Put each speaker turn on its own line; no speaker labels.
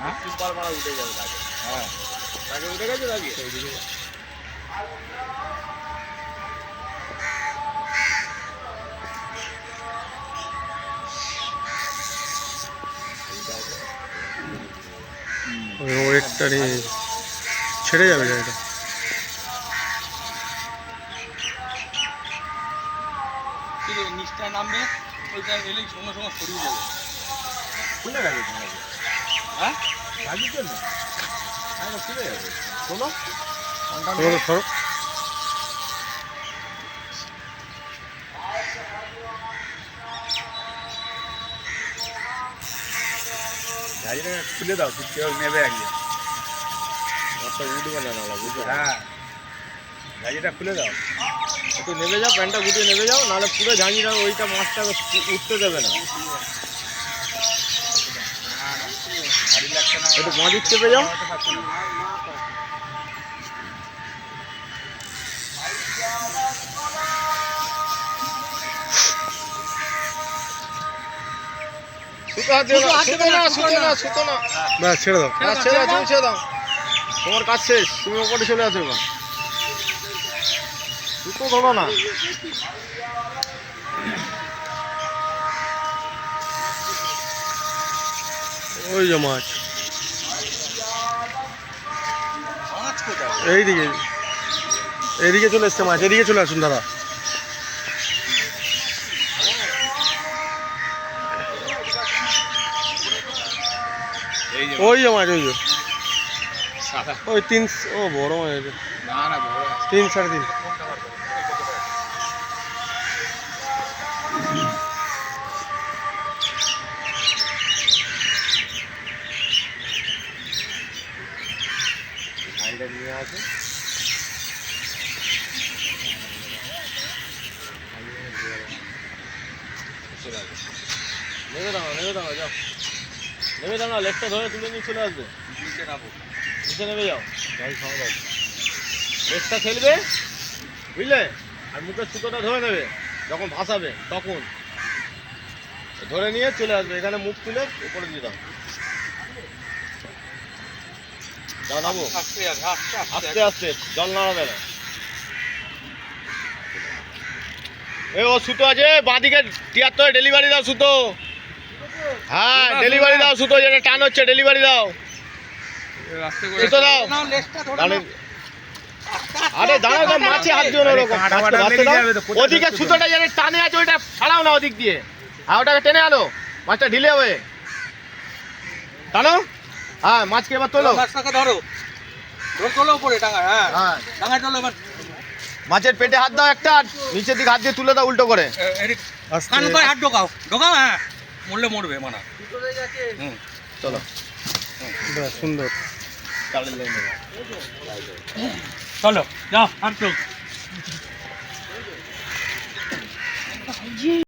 হ্যাঁ
তিরপাল মারা উঠে যাবে তাকে।
হ্যাঁ।
তাকে উঠে গেছে
নিয়ে ছেড়ে যাবে গাড়িটা।
কিন্তু নিচটায় নামবে? ওইখানে এলেই সঙ্গে সঙ্গে সরিয়ে যাবে
খুলে গেছে
হ্যাঁ?
গাড়ির জন্য? হ্যাঁ খুলে যাবে শোনো
সরো
খুলে দাও তুই কেউ নেবে একজন
উঠবে না নালা বুঝছ
হ্যাঁ। গাড়িটা খুলে দাও।
একটু নেমে যাও প্যান্টটা গুটিয়ে নেমে যাও নাহলে পুরো ঝাঁঝিটা ওইটা মাছটা উঠতে দেবে না। সুতো না
ব্যাস ছেড়ে দাও।
হ্যাঁ ছেড়ে দাও তুমি ছেড়ে দাও। তোমার কাজ শেষ তুমি ওপরে চলে আসো এবার। সুতো ধরো না।
ওই যে মাছ। এইদিকে। এইদিকে চলে এসছে মাছ এদিকে চলে আসুন দাদা।
এই
ওই যে মাছ ওই যে। ওই তিন ও বড় মাছ। এটা।
না না
তিন সাড়ে তিন।
গাড়িটা নিয়ে আসো। নেমে দাঁড়াও নেমে দাঁড়াও যাও। নেমে দাঁড়াও লেফটটা ধরে তুলে নিয়ে চলে আসবে। নিচে নামো। নিচে নেমে যাও। গাড়ি সামনে যাও লেফটটা খেলবে বুঝলে? আর মুখের সুতোটা ধরে নেবে যখন ভাসাবে তখন। ধরে নিয়ে চলে আসবে এখানে মুখ তুলে উপরে দিয়ে দাও। নামো আস্তে আস্তে জল নাড়াবে না। এ ও সুতো আছে বাঁদিকে তিয়াত্তর ডেলিভারি দাও সুতো। হ্যাঁ ডেলিভারি দাও সুতো যেটা টান হচ্ছে ডেলিভারি দাও। সুতো দাও। আরে দাঁড়াও দাঁড়াও মাছে হাত দিও। না ওরকম ওদিকে সুতোটা যেটা টানে আছে ওইটা ছাড়াও না ওদিক দিয়ে। আর ওটাকে টেনে আনো। মাছটা ঢিলে হবে। টানো। হ্যাঁ মাছকে এবার তোলো।
মাছটাকে ধরো? ধর তোলো উপরে টাঙা হ্যাঁ।
হ্যাঁ।
টাঙায় তোলো এবার।
মাছের পেটে হাত দাও একটা আর নিচের দিকে হাত দিয়ে তুলে দাও উল্টো করে।
কান করে হাত ঢোকাও। ঢোকাও হ্যাঁ। মরলে মরবে মানা। হুম।
চলো।
সুন্দর।
চলো যাও হাত ঢোক।